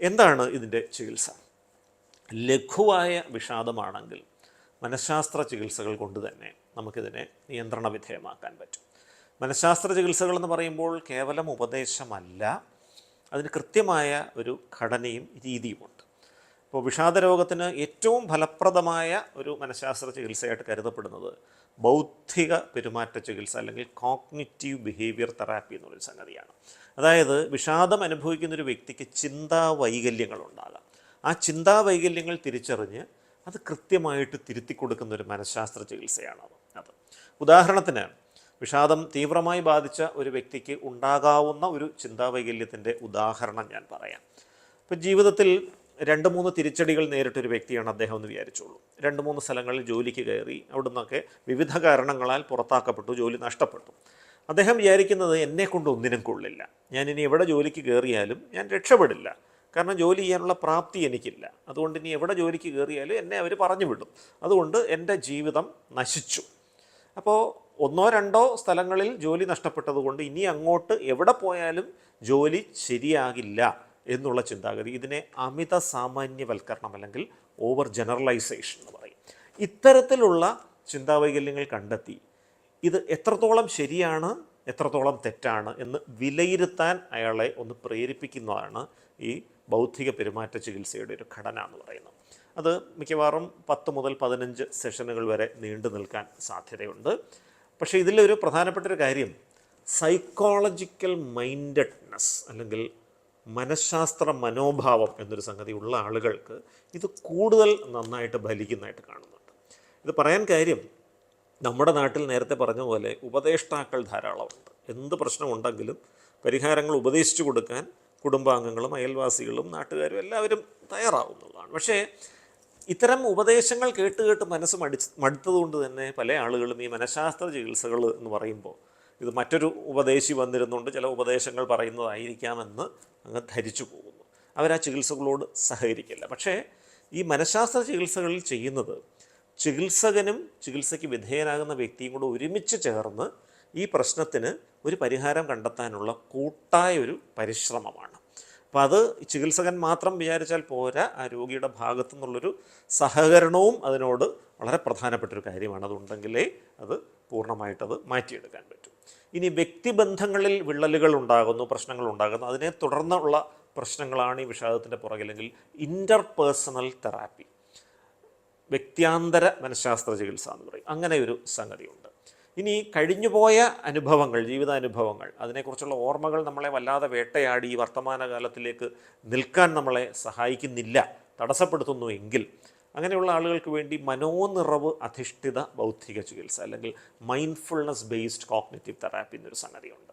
എന്താണ് ഇതിന്റെ ചികിത്സ? ലഘുവായ വിഷാദമാണെങ്കിൽ മനഃശാസ്ത്ര ചികിത്സകൾ കൊണ്ട് തന്നെ നമുക്കിതിനെ നിയന്ത്രണ വിധേയമാക്കാൻ പറ്റും. മനഃശാസ്ത്ര ചികിത്സകൾ എന്ന് പറയുമ്പോൾ കേവലം ഉപദേശമല്ല അതിന് കൃത്യമായ ഒരു ഘടനയും രീതിയുമുണ്ട്. ഇപ്പോൾ വിഷാദരോഗത്തിന് ഏറ്റവും ഫലപ്രദമായ ഒരു മനഃശാസ്ത്ര ചികിത്സയായിട്ട് കരുതപ്പെടുന്നത് ബൗദ്ധിക പെരുമാറ്റ ചികിത്സ അല്ലെങ്കിൽ കോഗ്നിറ്റീവ് ബിഹേവിയർ തെറാപ്പി എന്നുള്ളൊരു സംഗതിയാണ്. അതായത് വിഷാദം അനുഭവിക്കുന്ന ഒരു വ്യക്തിക്ക് ചിന്താ വൈകല്യങ്ങൾ ഉണ്ടാകാം ആ ചിന്താ വൈകല്യങ്ങൾ തിരിച്ചറിഞ്ഞ് അത് കൃത്യമായിട്ട് തിരുത്തി കൊടുക്കുന്ന ഒരു മനഃശാസ്ത്ര ചികിത്സയാണ് അത്. ഉദാഹരണത്തിന് വിഷാദം തീവ്രമായി ബാധിച്ച ഒരു വ്യക്തിക്ക് ഉണ്ടാകാവുന്ന ഒരു ചിന്താവൈകല്യത്തിന്റെ ഉദാഹരണം ഞാൻ പറയാം. ഇപ്പം ജീവിതത്തിൽ രണ്ട് മൂന്ന് തിരിച്ചടികൾ നേരിട്ടൊരു വ്യക്തിയാണ് അദ്ദേഹം എന്ന് വിചാരിച്ചോളൂ രണ്ട് മൂന്ന് സ്ഥലങ്ങളിൽ ജോലിക്ക് കയറി അവിടെ നിന്നൊക്കെ വിവിധ കാരണങ്ങളാൽ പുറത്താക്കപ്പെട്ടു ജോലി നഷ്ടപ്പെട്ടു. അദ്ദേഹം വിചാരിക്കുന്നത് എന്നെ കൊണ്ട് ഒന്നിനും കൊള്ളില്ല. ഞാൻ ഇനി എവിടെ ജോലിക്ക് കയറിയാലും ഞാൻ രക്ഷപ്പെടില്ല. കാരണം ജോലി ചെയ്യാനുള്ള പ്രാപ്തി എനിക്കില്ല. അതുകൊണ്ട് ഇനി എവിടെ ജോലിക്ക് കയറിയാലും എന്നെ അവർ പറഞ്ഞു വിടും അതുകൊണ്ട് എന്റെ ജീവിതം നശിച്ചു. അപ്പോൾ ഒന്നോ രണ്ടോ സ്ഥലങ്ങളിൽ ജോലി നഷ്ടപ്പെട്ടതുകൊണ്ട് ഇനി അങ്ങോട്ട് എവിടെ പോയാലും ജോലി ശരിയാകില്ല. എന്നുള്ള ചിന്താഗതി. ഇതിനെ അമിത സാമാന്യവൽക്കരണം അല്ലെങ്കിൽ ഓവർ ജനറലൈസേഷൻ എന്ന് പറയും. ഇത്തരത്തിലുള്ള ചിന്താവൈകല്യങ്ങൾ കണ്ടെത്തി ഇത് എത്രത്തോളം ശരിയാണ് എത്രത്തോളം തെറ്റാണ് എന്ന് വിലയിരുത്താൻ അയാളെ ഒന്ന് പ്രേരിപ്പിക്കുന്നതാണ് ഈ ബൗദ്ധിക പെരുമാറ്റ ചികിത്സയുടെ ഒരു ഘടന എന്ന് പറയുന്നത്. അത് മിക്കവാറും പത്ത് മുതൽ പതിനഞ്ച് സെഷനുകൾ വരെ നീണ്ടു നിൽക്കാൻ സാധ്യതയുണ്ട്. പക്ഷേ ഇതിലൊരു പ്രധാനപ്പെട്ട ഒരു കാര്യം സൈക്കോളജിക്കൽ മൈൻഡഡ്നെസ് അല്ലെങ്കിൽ മനഃശാസ്ത്ര മനോഭാവം എന്നൊരു സംഗതി ഉള്ള ആളുകൾക്ക് ഇത് കൂടുതൽ നന്നായിട്ട് ഫലിക്കുന്നതായിട്ട് കാണുന്നുണ്ട്. ഇത് പറയാൻ കാര്യം നമ്മുടെ നാട്ടിൽ നേരത്തെ പറഞ്ഞ പോലെ ഉപദേഷ്ടാക്കൾ ധാരാളമുണ്ട്. എന്ത് പ്രശ്നമുണ്ടെങ്കിലും പരിഹാരങ്ങൾ ഉപദേശിച്ചു കൊടുക്കാൻ കുടുംബാംഗങ്ങളും അയൽവാസികളും നാട്ടുകാരും എല്ലാവരും തയ്യാറാവുന്നതാണ്. പക്ഷേ ഇത്തരം ഉപദേശങ്ങൾ കേട്ട് കേട്ട് മനസ്സ് മടിച്ച് മടുത്തതുകൊണ്ട് തന്നെ പല ആളുകളും ഈ മനഃശാസ്ത്ര ചികിത്സകൾ എന്ന് പറയുമ്പോൾ ഇത് മറ്റൊരു ഉപദേശി വന്നിരുന്നുകൊണ്ട് ചില ഉപദേശങ്ങൾ പറയുന്നതായിരിക്കാമെന്ന് അങ്ങ് ധരിച്ചു പോകുന്നു. അവർ ആ ചികിത്സകളോട് സഹകരിക്കില്ല. പക്ഷേ ഈ മനഃശാസ്ത്ര ചികിത്സകളിൽ ചെയ്യുന്നത് ചികിത്സകനും ചികിത്സയ്ക്ക് വിധേയനാകുന്ന വ്യക്തിയും കൂടെ ഒരുമിച്ച് ചേർന്ന് ഈ പ്രശ്നത്തിന് ഒരു പരിഹാരം കണ്ടെത്താനുള്ള കൂട്ടായ ഒരു പരിശ്രമമാണ്. അപ്പോൾ അത് ചികിത്സകൻ മാത്രം വിചാരിച്ചാൽ പോരാ ആ രോഗിയുടെ ഭാഗത്തു നിന്നുള്ളൊരു സഹകരണവും അതിനോട് വളരെ പ്രധാനപ്പെട്ടൊരു കാര്യമാണ്. അതുണ്ടെങ്കിലേ അത് പൂർണമായിട്ടത് മാറ്റിയെടുക്കാൻ പറ്റും. ഇനി വ്യക്തിബന്ധങ്ങളിൽ വിള്ളലുകൾ ഉണ്ടാകുന്നു പ്രശ്നങ്ങൾ ഉണ്ടാകുന്നു അതിനെ തുടർന്നുള്ള പ്രശ്നങ്ങളാണ് ഈ വിഷാദത്തിന്റെ പുറകിലെങ്കിൽ ഇന്റർപേഴ്സണൽ തെറാപ്പി വ്യക്തിയാന്തര മനഃശാസ്ത്ര ചികിത്സ എന്ന് പറയും. അങ്ങനെ ഒരു സംഗതിയുണ്ട്. ഇനി കഴിഞ്ഞുപോയ അനുഭവങ്ങൾ ജീവിതാനുഭവങ്ങൾ അതിനെക്കുറിച്ചുള്ള ഓർമ്മകൾ നമ്മളെ വല്ലാതെ വേട്ടയാടി ഈ വർത്തമാനകാലത്തിലേക്ക് നിൽക്കാൻ നമ്മളെ സഹായിക്കുന്നില്ല തടസ്സപ്പെടുത്തുന്നു എങ്കിൽ അങ്ങനെയുള്ള ആളുകൾക്ക് വേണ്ടി മനോനിറവ് അധിഷ്ഠിത ബൗദ്ധിക ചികിത്സ അല്ലെങ്കിൽ മൈൻഡ്ഫുൾനെസ് ബേസ്ഡ് കോഗ്നേറ്റീവ് തെറാപ്പി എന്നൊരു സംഗതിയുണ്ട്.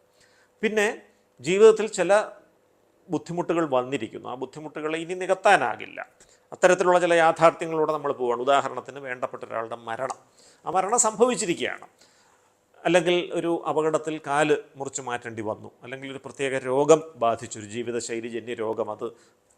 പിന്നെ ജീവിതത്തിൽ ചില ബുദ്ധിമുട്ടുകൾ വന്നിരിക്കുന്നു. ആ ബുദ്ധിമുട്ടുകളെ ഇനി നികത്താനാകില്ല. അത്തരത്തിലുള്ള ചില യാഥാർത്ഥ്യങ്ങളിലൂടെ നമ്മൾ പോവുകയാണ് ഉദാഹരണത്തിന് വേണ്ടപ്പെട്ട ഒരാളുടെ മരണം. ആ മരണം സംഭവിച്ചിരിക്കുകയാണ്. അല്ലെങ്കിൽ ഒരു അപകടത്തിൽ കാൽ മുറിച്ച് മാറ്റേണ്ടി വന്നു. അല്ലെങ്കിൽ ഒരു പ്രത്യേക രോഗം ബാധിച്ചൊരു ജീവിതശൈലിജന്യ രോഗം. അത്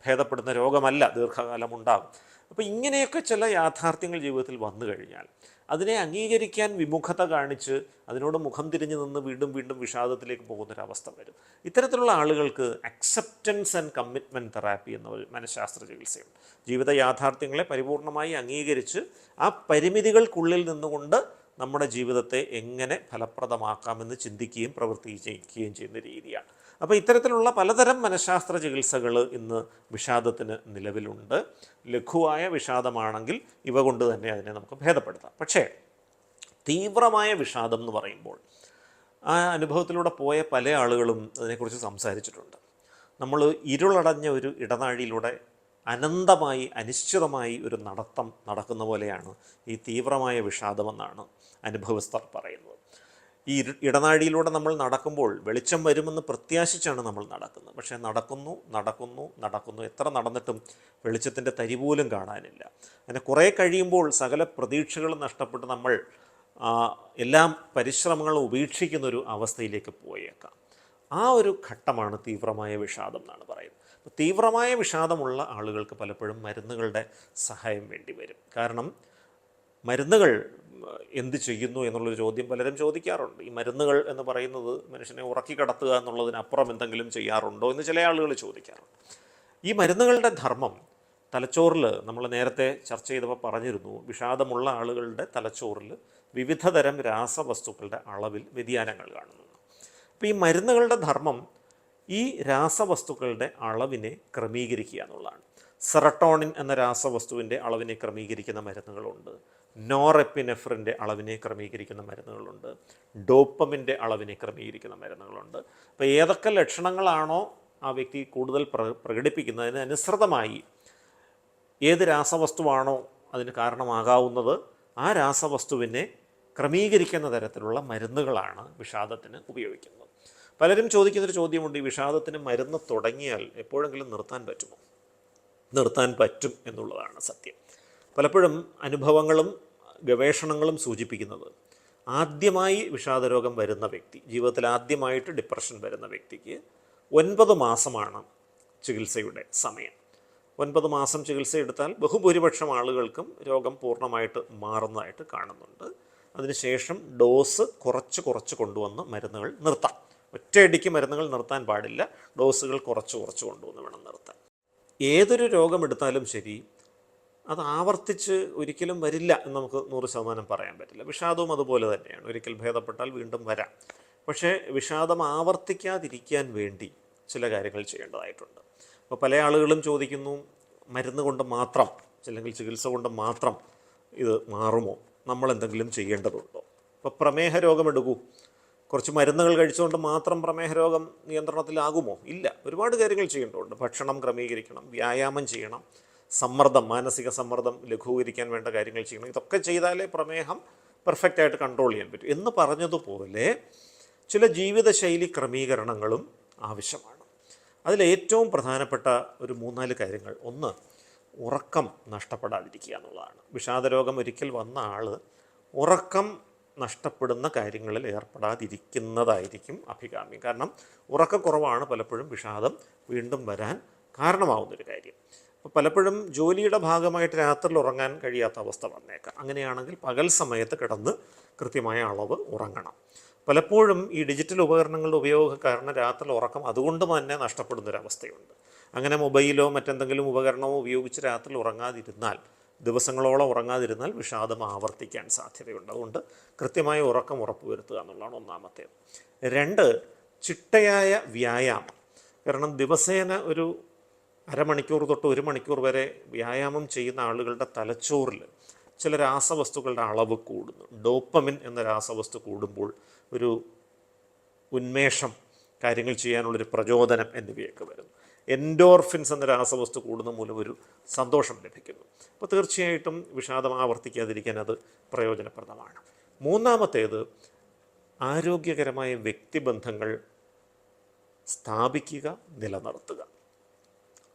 ഭേദപ്പെടുന്ന രോഗമല്ല. ദീർഘകാലം ഉണ്ടാകും അപ്പോൾ ഇങ്ങനെയൊക്കെ ചില യാഥാർത്ഥ്യങ്ങൾ ജീവിതത്തിൽ വന്നു കഴിഞ്ഞാൽ അതിനെ അംഗീകരിക്കാൻ വിമുഖത കാണിച്ച് അതിനോട് മുഖം തിരിഞ്ഞു നിന്ന് വീണ്ടും വീണ്ടും വിഷാദത്തിലേക്ക് പോകുന്നൊരവസ്ഥ വരും. ഇത്തരത്തിലുള്ള ആളുകൾക്ക് അക്സെപ്റ്റൻസ് ആൻഡ് കമ്മിറ്റ്മെന്റ് തെറാപ്പി എന്ന ഒരു മനഃശാസ്ത്ര ചികിത്സയുണ്ട്. ജീവിത യാഥാർത്ഥ്യങ്ങളെ പരിപൂർണമായി അംഗീകരിച്ച് ആ പരിമിതികൾക്കുള്ളിൽ നിന്നുകൊണ്ട് നമ്മുടെ ജീവിതത്തെ എങ്ങനെ ഫലപ്രദമാക്കാമെന്ന് ചിന്തിക്കുകയും പ്രവർത്തിക്കുകയും ചെയ്യുന്ന രീതിയാണ്. അപ്പോൾ ഇത്തരത്തിലുള്ള പലതരം മനഃശാസ്ത്ര ചികിത്സകൾ ഇന്ന് വിഷാദത്തിന് നിലവിലുണ്ട്. ലഘുവായ വിഷാദമാണെങ്കിൽ ഇവ കൊണ്ട് തന്നെ അതിനെ നമുക്ക് ഭേദപ്പെടുത്താം. പക്ഷേ തീവ്രമായ വിഷാദം എന്ന് പറയുമ്പോൾ ആ അനുഭവത്തിലൂടെ പോയ പല ആളുകളും അതിനെക്കുറിച്ച് സംസാരിച്ചിട്ടുണ്ട്. നമ്മൾ ഇരുളടഞ്ഞ ഒരു ഇടനാഴിയിലൂടെ അനന്തമായി അനിശ്ചിതമായി ഒരു നടത്തം നടക്കുന്ന പോലെയാണ് ഈ തീവ്രമായ വിഷാദമെന്നാണ് അനുഭവസ്ഥർ പറയുന്നത്. ഈ ഇടനാഴിയിലൂടെ നമ്മൾ നടക്കുമ്പോൾ വെളിച്ചം വരുമെന്ന് പ്രത്യാശിച്ചാണ് നമ്മൾ നടക്കുന്നത്. പക്ഷേ നടക്കുന്നു നടക്കുന്നു നടക്കുന്നു. എത്ര നടന്നിട്ടും വെളിച്ചത്തിന്റെ തരി പോലും കാണാനില്ല. അങ്ങനെ കുറേ കഴിയുമ്പോൾ സകല പ്രതീക്ഷകളും നഷ്ടപ്പെട്ട് നമ്മൾ എല്ലാം പരിശ്രമങ്ങളും ഉപേക്ഷിക്കുന്നൊരു അവസ്ഥയിലേക്ക് പോയേക്കാം. ആ ഒരു ഘട്ടമാണ് തീവ്രമായ വിഷാദം എന്നാണ് പറയുന്നത്. തീവ്രമായ വിഷാദമുള്ള ആളുകൾക്ക് പലപ്പോഴും മരുന്നുകളുടെ സഹായം വേണ്ടി വരും. കാരണം മരുന്നുകൾ എന്ത് ചെയ്യുന്നു എന്നുള്ളൊരു ചോദ്യം പലരും ചോദിക്കാറുണ്ട്. ഈ മരുന്നുകൾ എന്ന് പറയുന്നത് മനുഷ്യനെ ഉറക്കി കടത്തുക എന്നുള്ളതിനപ്പുറം എന്തെങ്കിലും ചെയ്യാറുണ്ടോ എന്ന് ചില ആളുകൾ ചോദിക്കാറുണ്ട്. ഈ മരുന്നുകളുടെ ധർമ്മം തലച്ചോറിൽ നമ്മൾ നേരത്തെ ചർച്ച ചെയ്തപ്പോൾ പറഞ്ഞിരുന്നു വിഷാദമുള്ള ആളുകളുടെ തലച്ചോറിൽ വിവിധ തരം രാസവസ്തുക്കളുടെ അളവിൽ വ്യതിയാനങ്ങൾ കാണുന്നു. അപ്പോൾ ഈ മരുന്നുകളുടെ ധർമ്മം ഈ രാസവസ്തുക്കളുടെ അളവിനെ ക്രമീകരിക്കുക എന്നുള്ളതാണ്. സെറട്ടോണിൻ എന്ന രാസവസ്തുവിന്റെ അളവിനെ ക്രമീകരിക്കുന്ന മരുന്നുകളുണ്ട്. നോറെപ്പിനെഫ്രിന്റെ അളവിനെ ക്രമീകരിക്കുന്ന മരുന്നുകളുണ്ട്. ഡോപ്പമിന്റെ അളവിനെ ക്രമീകരിക്കുന്ന മരുന്നുകളുണ്ട്. അപ്പോൾ ഏതൊക്കെ ലക്ഷണങ്ങളാണോ ആ വ്യക്തി കൂടുതൽ പ്ര പ്രകടിപ്പിക്കുന്നതിന് അനുസൃതമായി ഏത് രാസവസ്തുവാണോ അതിന് കാരണമാകാവുന്നത് ആ രാസവസ്തുവിനെ ക്രമീകരിക്കുന്ന തരത്തിലുള്ള മരുന്നുകളാണ് വിഷാദത്തിന് ഉപയോഗിക്കുന്നത്. പലരും ചോദിക്കുന്നൊരു ചോദ്യമുണ്ട് ഈ വിഷാദത്തിന് മരുന്ന് തുടങ്ങിയാൽ എപ്പോഴെങ്കിലും നിർത്താൻ പറ്റുമോ? നിർത്താൻ പറ്റും എന്നുള്ളതാണ് സത്യം. പലപ്പോഴും അനുഭവങ്ങളും ഗവേഷണങ്ങളും സൂചിപ്പിക്കുന്നത് ആദ്യമായി വിഷാദരോഗം വരുന്ന വ്യക്തി ജീവിതത്തിൽ ആദ്യമായിട്ട് ഡിപ്രഷൻ വരുന്ന വ്യക്തിക്ക് ഒൻപത് മാസമാണ് ചികിത്സയുടെ സമയം. ഒൻപത് മാസം ചികിത്സ എടുത്താൽ ബഹുഭൂരിപക്ഷം ആളുകൾക്കും രോഗം പൂർണമായിട്ട് മാറുന്നതായിട്ട് കാണുന്നുണ്ട്. അതിനുശേഷം ഡോസ് കുറച്ച് കുറച്ച് കൊണ്ടുവന്ന് മരുന്നുകൾ നിർത്താം. ഒറ്റയടിക്ക് മരുന്നുകൾ നിർത്താൻ പാടില്ല. ഡോസുകൾ കുറച്ച് കുറച്ച് കൊണ്ടുവന്ന് വേണം നിർത്താൻ. ഏതൊരു രോഗമെടുത്താലും ശരി അത് ആവർത്തിച്ച് ഒരിക്കലും വരില്ല എന്ന് നമുക്ക് നൂറ് ശതമാനം പറയാൻ പറ്റില്ല. വിഷാദവും അതുപോലെ തന്നെയാണ്. ഒരിക്കൽ ഭേദപ്പെട്ടാൽ വീണ്ടും വരാം. പക്ഷേ വിഷാദം ആവർത്തിക്കാതിരിക്കാൻ വേണ്ടി ചില കാര്യങ്ങൾ ചെയ്യേണ്ടതായിട്ടുണ്ട്. അപ്പോൾ പല ആളുകളും ചോദിക്കുന്നു മരുന്ന് കൊണ്ട് മാത്രം അല്ലെങ്കിൽ ചികിത്സ കൊണ്ട് മാത്രം ഇത് മാറുമോ? നമ്മൾ എന്തെങ്കിലും ചെയ്യേണ്ടതുണ്ടോ? ഇപ്പോൾ പ്രമേഹ രോഗമെടുക്കൂ കുറച്ച് മരുന്നുകൾ കഴിച്ചുകൊണ്ട് മാത്രം പ്രമേഹ രോഗം നിയന്ത്രണത്തിലാകുമോ? ഇല്ല. ഒരുപാട് കാര്യങ്ങൾ ചെയ്യേണ്ടതുണ്ട്. ഭക്ഷണം ക്രമീകരിക്കണം വ്യായാമം ചെയ്യണം സമ്മർദ്ദം മാനസിക സമ്മർദ്ദം ലഘൂകരിക്കാൻ വേണ്ട കാര്യങ്ങൾ ചെയ്യണം. ഇതൊക്കെ ചെയ്താലേ പ്രമേഹം പെർഫെക്റ്റ് ആയിട്ട് കൺട്രോൾ ചെയ്യാൻ പറ്റും. എന്ന് പറഞ്ഞതുപോലെ ചില ജീവിതശൈലി ക്രമീകരണങ്ങളും ആവശ്യമാണ്. അതിലേറ്റവും പ്രധാനപ്പെട്ട ഒരു മൂന്നാൽ കാര്യങ്ങൾ. ഒന്ന് ഉറക്കം നഷ്ടപ്പെടാതിരിക്കുക എന്നുള്ളതാണ്. വിഷാദരോഗം ഒരിക്കൽ വന്ന ആൾ ഉറക്കം നഷ്ടപ്പെടുന്ന കാര്യങ്ങളിൽ ഏർപ്പെടാതിരിക്കുന്നതായിരിക്കും അഭികാമ്യം. കാരണം ഉറക്കക്കുറവാണ് പലപ്പോഴും വിഷാദം വീണ്ടും വരാൻ കാരണമാവുന്നൊരു കാര്യം. പലപ്പോഴും ജോലിയുടെ ഭാഗമായിട്ട് രാത്രിയിൽ ഉറങ്ങാൻ കഴിയാത്ത അവസ്ഥ വന്നേക്കാം. അങ്ങനെയാണെങ്കിൽ പകൽ സമയത്ത് കിടന്ന് കൃത്യമായ അളവ് ഉറങ്ങണം. പലപ്പോഴും ഈ ഡിജിറ്റൽ ഉപകരണങ്ങളുടെ ഉപയോഗം കാരണം രാത്രിയിൽ ഉറക്കം അതുകൊണ്ട് തന്നെ നഷ്ടപ്പെടുന്നൊരവസ്ഥയുണ്ട്. അങ്ങനെ മൊബൈലോ മറ്റെന്തെങ്കിലും ഉപകരണമോ ഉപയോഗിച്ച് രാത്രി ഉറങ്ങാതിരുന്നാൽ ദിവസങ്ങളോളം ഉറങ്ങാതിരുന്നാൽ വിഷാദം ആവർത്തിക്കാൻ സാധ്യതയുണ്ട്. അതുകൊണ്ട് കൃത്യമായ ഉറക്കം ഉറപ്പുവരുത്തുക എന്നുള്ളതാണ് ഒന്നാമത്തേത്. രണ്ട് ചിട്ടയായ വ്യായാമം. കാരണം ദിവസേന ഒരു അരമണിക്കൂർ തൊട്ട് ഒരു മണിക്കൂർ വരെ വ്യായാമം ചെയ്യുന്ന ആളുകളുടെ തലച്ചോറിൽ ചില രാസവസ്തുക്കളുടെ അളവ് കൂടുന്നു. ഡോപ്പമിൻ എന്ന രാസവസ്തു കൂടുമ്പോൾ ഒരു ഉന്മേഷം കാര്യങ്ങൾ ചെയ്യാനുള്ളൊരു പ്രചോദനം എന്നിവയൊക്കെ വരുന്നു. എൻഡോർഫിൻസ് എന്ന രാസവസ്തു കൂടുന്ന മൂലം ഒരു സന്തോഷം ലഭിക്കുന്നു. അപ്പോൾ തീർച്ചയായിട്ടും വിഷാദം ആവർത്തിക്കാതിരിക്കാൻ അത് പ്രയോജനപ്രദമാണ്. മൂന്നാമത്തേത് ആരോഗ്യകരമായ വ്യക്തിബന്ധങ്ങൾ സ്ഥാപിക്കുക നിലനിർത്തുക.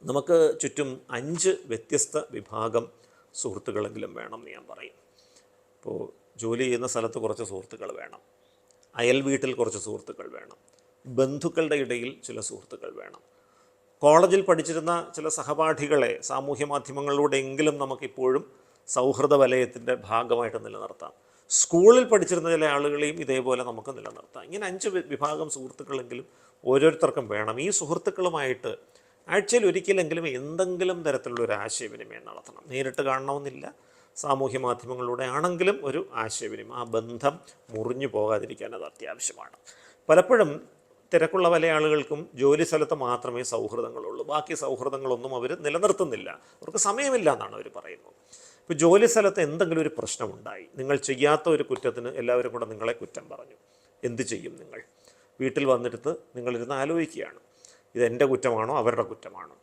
നമുക്ക് ചുറ്റും അഞ്ച് വ്യത്യസ്ത വിഭാഗം സുഹൃത്തുക്കളെങ്കിലും വേണം എന്ന് ഞാൻ പറയും. ഇപ്പോൾ ജോലി ചെയ്യുന്ന സ്ഥലത്ത് കുറച്ച് സുഹൃത്തുക്കൾ വേണം. അയൽ വീട്ടിൽ കുറച്ച് സുഹൃത്തുക്കൾ വേണം. ബന്ധുക്കളുടെ ഇടയിൽ ചില സുഹൃത്തുക്കൾ വേണം. കോളേജിൽ പഠിച്ചിരുന്ന ചില സഹപാഠികളെ സാമൂഹ്യ മാധ്യമങ്ങളിലൂടെയെങ്കിലും നമുക്കിപ്പോഴും സൗഹൃദ വലയത്തിന്റെ ഭാഗമായിട്ട് നിലനിർത്താം. സ്കൂളിൽ പഠിച്ചിരുന്ന ചില ആളുകളെയും ഇതേപോലെ നമുക്ക് നിലനിർത്താം. ഇങ്ങനെ അഞ്ച് വിഭാഗം സുഹൃത്തുക്കളെങ്കിലും ഓരോരുത്തർക്കും വേണം. ഈ സുഹൃത്തുക്കളുമായിട്ട് ആഴ്ചയിൽ ഒരിക്കലെങ്കിലും എന്തെങ്കിലും തരത്തിലുള്ള ഒരു ആശയവിനിമയം നടത്തണം. നേരിട്ട് കാണണമെന്നില്ല. സാമൂഹ്യ മാധ്യമങ്ങളിലൂടെ ആണെങ്കിലും ഒരു ആശയവിനിമയം. ആ ബന്ധം മുറിഞ്ഞു പോകാതിരിക്കാൻ അത് അത്യാവശ്യമാണ്. പലപ്പോഴും തിരക്കുള്ള പല ആളുകൾക്കും ജോലി സ്ഥലത്ത് മാത്രമേ സൗഹൃദങ്ങളുള്ളൂ. ബാക്കി സൗഹൃദങ്ങളൊന്നും അവർ നിലനിർത്തുന്നില്ല. അവർക്ക് സമയമില്ല എന്നാണ് അവർ പറയുന്നത്. ഇപ്പോൾ ജോലി സ്ഥലത്ത് എന്തെങ്കിലും ഒരു പ്രശ്നമുണ്ടായി. നിങ്ങൾ ചെയ്യാത്ത ഒരു കുറ്റത്തിന് എല്ലാവരും കൂടെ നിങ്ങളെ കുറ്റം പറഞ്ഞു. എന്ത് ചെയ്യും നിങ്ങൾ? വീട്ടിൽ വന്നിട്ട് നിങ്ങളിരുന്ന് ആലോചിക്കുകയാണ്. ഇത് എന്റെ കുറ്റമാണോ? അവരുടെ കുറ്റമാണോ?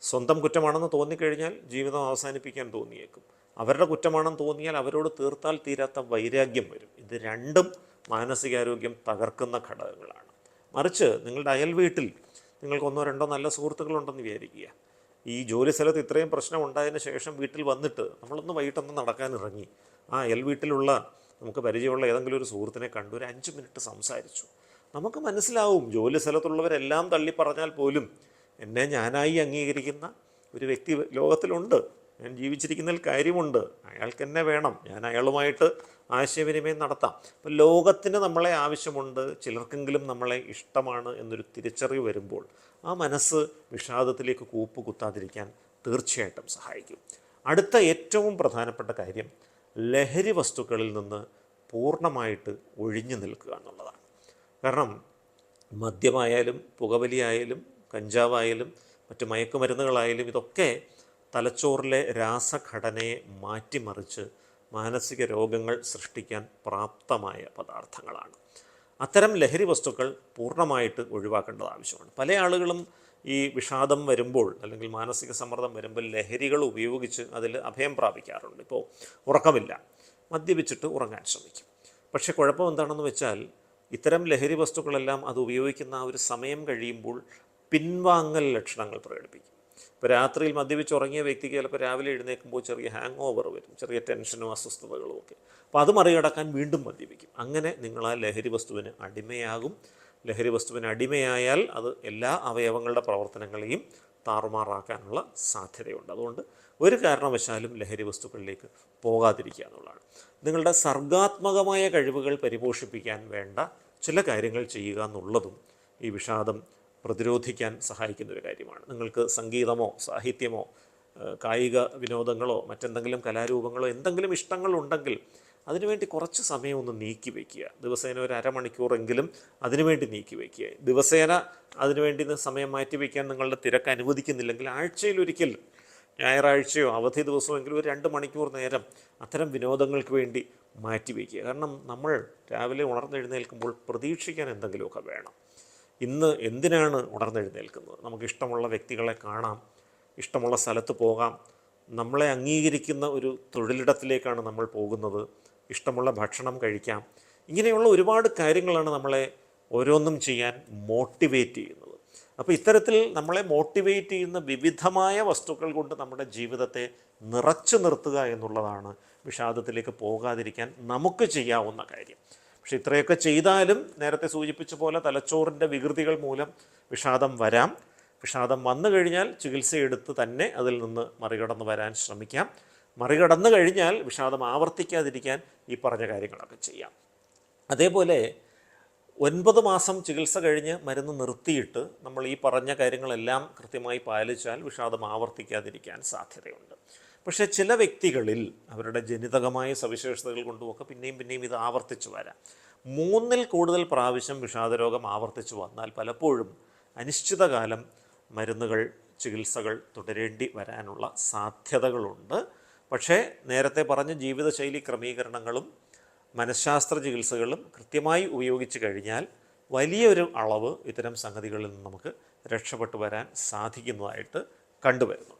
സ്വന്തം കുറ്റമാണെന്ന് തോന്നിക്കഴിഞ്ഞാൽ ജീവിതം അവസാനിപ്പിക്കാൻ തോന്നിയേക്കും. അവരുടെ കുറ്റമാണെന്ന് തോന്നിയാൽ അവരോട് തീർത്താൽ തീരാത്ത വൈരാഗ്യം വരും. ഇത് രണ്ടും മാനസികാരോഗ്യം തകർക്കുന്ന ഘടകങ്ങളാണ്. മറിച്ച് നിങ്ങളുടെ അയൽ വീട്ടിൽ നിങ്ങൾക്ക് ഒന്നോ രണ്ടോ നല്ല സുഹൃത്തുക്കളുണ്ടെന്ന് വിചാരിക്കുക. ഈ ജോലി സ്ഥലത്ത് ഇത്രയും പ്രശ്നം ഉണ്ടായതിന് ശേഷം വീട്ടിൽ വന്നിട്ട് നമ്മളൊന്ന് വൈകിട്ടൊന്ന് നടക്കാൻ ഇറങ്ങി. ആ അയൽ വീട്ടിലുള്ള നമുക്ക് പരിചയമുള്ള ഏതെങ്കിലും ഒരു സുഹൃത്തിനെ കണ്ടു ഒരു അഞ്ച് മിനിറ്റ് സംസാരിച്ചു. നമുക്ക് മനസ്സിലാവും. ജോലി സ്ഥലത്തുള്ളവരെല്ലാം തള്ളി പറഞ്ഞാൽ പോലും എന്നെ ഞാനായി അംഗീകരിക്കുന്ന ഒരു വ്യക്തി ലോകത്തിലുണ്ട്. ഞാൻ ജീവിച്ചിരിക്കുന്നതിൽ കാര്യമുണ്ട്. അയാൾക്ക് എന്നെ വേണം. ഞാൻ അയാളുമായിട്ട് ആശയവിനിമയം നടത്താം. അപ്പം ലോകത്തിന് നമ്മളെ ആവശ്യമുണ്ട്. ചിലർക്കെങ്കിലും നമ്മളെ ഇഷ്ടമാണ് എന്നൊരു തിരിച്ചറിവ് വരുമ്പോൾ ആ മനസ്സ് വിഷാദത്തിലേക്ക് കൂപ്പ് കുത്താതിരിക്കാൻ തീർച്ചയായിട്ടും സഹായിക്കും. അടുത്ത ഏറ്റവും പ്രധാനപ്പെട്ട കാര്യം ലഹരി വസ്തുക്കളിൽ നിന്ന് പൂർണമായിട്ട് ഒഴിഞ്ഞു നിൽക്കുക എന്നുള്ളതാണ്. കാരണം മദ്യമായാലും പുകവലിയായാലും കഞ്ചാവായാലും മറ്റ് മയക്കുമരുന്നുകളായാലും ഇതൊക്കെ തലച്ചോറിലെ രാസഘടനയെ മാറ്റിമറിച്ച് മാനസിക രോഗങ്ങൾ സൃഷ്ടിക്കാൻ പ്രാപ്തമായ പദാർത്ഥങ്ങളാണ്. അത്തരം ലഹരി വസ്തുക്കൾ പൂർണമായിട്ട് ഒഴിവാക്കേണ്ടത് ആവശ്യമാണ്. പല ആളുകളും ഈ വിഷാദം വരുമ്പോൾ അല്ലെങ്കിൽ മാനസിക സമ്മർദ്ദം വരുമ്പോൾ ലഹരികൾ ഉപയോഗിച്ച് അതിൽ അഭയം പ്രാപിക്കാറുണ്ട്. ഇപ്പോൾ ഉറക്കമില്ല. മദ്യപിച്ചിട്ട് ഉറങ്ങാൻ ശ്രമിക്കും. പക്ഷേ കുഴപ്പം എന്താണെന്ന് വെച്ചാൽ ഇത്തരം ലഹരി വസ്തുക്കളെല്ലാം അത് ഉപയോഗിക്കുന്ന ഒരു സമയം കഴിയുമ്പോൾ പിൻവാങ്ങൽ ലക്ഷണങ്ങൾ പ്രകടിപ്പിക്കും. ഇപ്പോൾ രാത്രിയിൽ മദ്യപിച്ച് ഉറങ്ങിയ വ്യക്തിക്ക് ചിലപ്പോൾ രാവിലെ എഴുന്നേൽക്കുമ്പോൾ ചെറിയ ഹാങ് ഓവർ വരും ചെറിയ ടെൻഷനും അസ്വസ്ഥതകളും ഒക്കെ. അപ്പോൾ അത് മറികടക്കാൻ വീണ്ടും മദ്യപിക്കും. അങ്ങനെ നിങ്ങൾ ആ ലഹരി വസ്തുവിന് അടിമയാകും. ലഹരി വസ്തുവിന് അടിമയായാൽ അത് എല്ലാ അവയവങ്ങളുടെ പ്രവർത്തനങ്ങളെയും താറുമാറാക്കാനുള്ള സാധ്യതയുണ്ട്. അതുകൊണ്ട് ഒരു കാരണവശാലും ലഹരി വസ്തുക്കളിലേക്ക് പോകാതിരിക്കുക എന്നുള്ളതാണ്. നിങ്ങളുടെ സർഗാത്മകമായ കഴിവുകൾ പരിപോഷിപ്പിക്കാൻ വേണ്ട ചില കാര്യങ്ങൾ ചെയ്യുക എന്നുള്ളതും ഈ വിഷാദം പ്രതിരോധിക്കാൻ സഹായിക്കുന്ന ഒരു കാര്യമാണ്. നിങ്ങൾക്ക് സംഗീതമോ സാഹിത്യമോ കായിക വിനോദങ്ങളോ മറ്റെന്തെങ്കിലും കലാരൂപങ്ങളോ എന്തെങ്കിലും ഇഷ്ടങ്ങളുണ്ടെങ്കിൽ അതിനുവേണ്ടി കുറച്ച് സമയം ഒന്ന് നീക്കി വയ്ക്കുക. ദിവസേന ഒരു അരമണിക്കൂറെങ്കിലും അതിനുവേണ്ടി നീക്കി വയ്ക്കുക. ദിവസേന അതിനുവേണ്ടി സമയം മാറ്റി വയ്ക്കാൻ നിങ്ങളുടെ തിരക്ക് അനുവദിക്കുന്നില്ലെങ്കിൽ ആഴ്ചയിലൊരിക്കൽ ഞായറാഴ്ചയോ അവധി ദിവസമെങ്കിലും ഒരു രണ്ട് മണിക്കൂർ നേരം അത്തരം വിനോദങ്ങൾക്ക് വേണ്ടി മാറ്റിവെക്കുക കാരണം നമ്മൾ രാവിലെ ഉണർന്നെഴുന്നേൽക്കുമ്പോൾ പ്രതീക്ഷിക്കാൻ എന്തെങ്കിലുമൊക്കെ വേണം. ഇന്ന് എന്തിനാണ് ഉണർന്നെഴുന്നേൽക്കുന്നത്? നമുക്ക് ഇഷ്ടമുള്ള വ്യക്തികളെ കാണാം ഇഷ്ടമുള്ള സ്ഥലത്ത് പോകാം. നമ്മളെ അംഗീകരിക്കുന്ന ഒരു തൊഴിലിടത്തിലേക്കാണ് നമ്മൾ പോകുന്നത്. ഇഷ്ടമുള്ള ഭക്ഷണം കഴിക്കാം. ഇങ്ങനെയുള്ള ഒരുപാട് കാര്യങ്ങളാണ് നമ്മളെ ഓരോന്നും ചെയ്യാൻ മോട്ടിവേറ്റ് ചെയ്യുന്നത്. അപ്പോൾ ഇത്തരത്തിൽ നമ്മളെ മോട്ടിവേറ്റ് ചെയ്യുന്ന വിവിധമായ വസ്തുക്കൾ കൊണ്ട് നമ്മുടെ ജീവിതത്തെ നിറച്ചു നിർത്തുക എന്നുള്ളതാണ് വിഷാദത്തിലേക്ക് പോകാതിരിക്കാൻ നമുക്ക് ചെയ്യാവുന്ന കാര്യം. പക്ഷെ ഇത്രയൊക്കെ ചെയ്താലും നേരത്തെ സൂചിപ്പിച്ച പോലെ തലച്ചോറിന്റെ വികൃതികൾ മൂലം വിഷാദം വരാം. വിഷാദം വന്നു കഴിഞ്ഞാൽ ചികിത്സയെടുത്ത് തന്നെ അതിൽ നിന്ന് മറികടന്ന് വരാൻ ശ്രമിക്കാം. മറികടന്നു കഴിഞ്ഞാൽ വിഷാദം ആവർത്തിക്കാതിരിക്കാൻ ഈ പറഞ്ഞ കാര്യങ്ങളൊക്കെ ചെയ്യാം. അതേപോലെ ഒൻപത് മാസം ചികിത്സ കഴിഞ്ഞ് മരുന്ന് നിർത്തിയിട്ട് നമ്മൾ ഈ പറഞ്ഞ കാര്യങ്ങളെല്ലാം കൃത്യമായി പാലിച്ചാൽ വിഷാദം ആവർത്തിക്കാതിരിക്കാൻ സാധ്യതയുണ്ട്. പക്ഷേ ചില വ്യക്തികളിൽ അവരുടെ ജനിതകമായ സവിശേഷതകൾ കൊണ്ടുമൊക്കെ പിന്നെയും പിന്നെയും ഇത് ആവർത്തിച്ചു വരാം. മൂന്നിൽ കൂടുതൽ പ്രാവശ്യം വിഷാദരോഗം ആവർത്തിച്ചു വന്നാൽ പലപ്പോഴും അനിശ്ചിതകാലം മരുന്നുകൾ ചികിത്സകൾ തുടരേണ്ടി വരാനുള്ള സാധ്യതകളുണ്ട്. പക്ഷേ നേരത്തെ പറഞ്ഞ ജീവിതശൈലി ക്രമീകരണങ്ങളും മനഃശാസ്ത്ര ചികിത്സകളും കൃത്യമായി ഉപയോഗിച്ച് കഴിഞ്ഞാൽ വലിയൊരു അളവ് ഇത്തരം സംഗതികളിൽ നിന്ന് നമുക്ക് രക്ഷപ്പെട്ടു വരാൻ സാധിക്കുന്നതായിട്ട് കണ്ടുവരുന്നു.